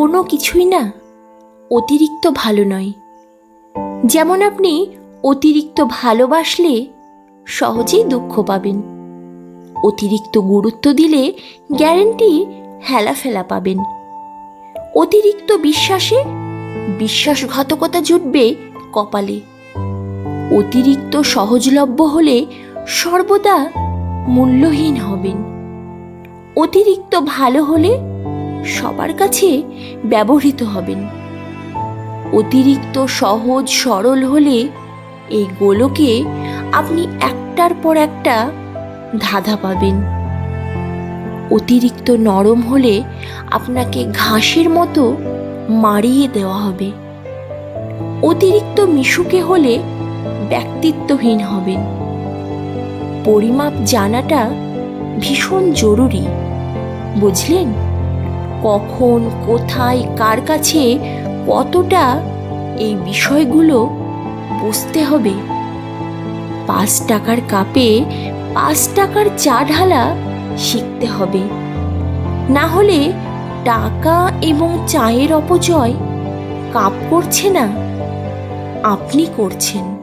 কোনো কিছুই না অতিরিক্ত ভালো নয়। যেমন আপনি অতিরিক্ত ভালোবাসলে সহজেই দুঃখ পাবেন। অতিরিক্ত গুরুত্ব দিলে গ্যারেন্টি হেলাফেলা পাবেন। অতিরিক্ত বিশ্বাসে বিশ্বাসঘাতকতা জুটবে কপালে। অতিরিক্ত সহজলভ্য হলে সর্বদা মূল্যহীন হবেন। অতিরিক্ত ভালো হলে সবার কাছে ব্যবহৃত হবেন। অতিরিক্ত সহজ সরল হলে এই গোলকে আপনি একটার পর একটা ধাঁধা পাবেন। অতিরিক্ত নরম হলে আপনাকে ঘাসের মতো মারিয়ে দেওয়া হবে। অতিরিক্ত মিশুকে হলে ব্যক্তিত্বহীন হবেন। পরিমাপ জানাটা ভীষণ জরুরি, বুঝলেন? কখন, কোথায়, কার কাছে, কতটা এই বিষয়গুলো বুঝতে হবে। পাঁচ টাকার কাপে পাঁচ টাকার চা ঢালা শিখতে হবে। না হলে টাকা এবং চায়ের অপচয় কাপ করছে না। আপনি করছেন।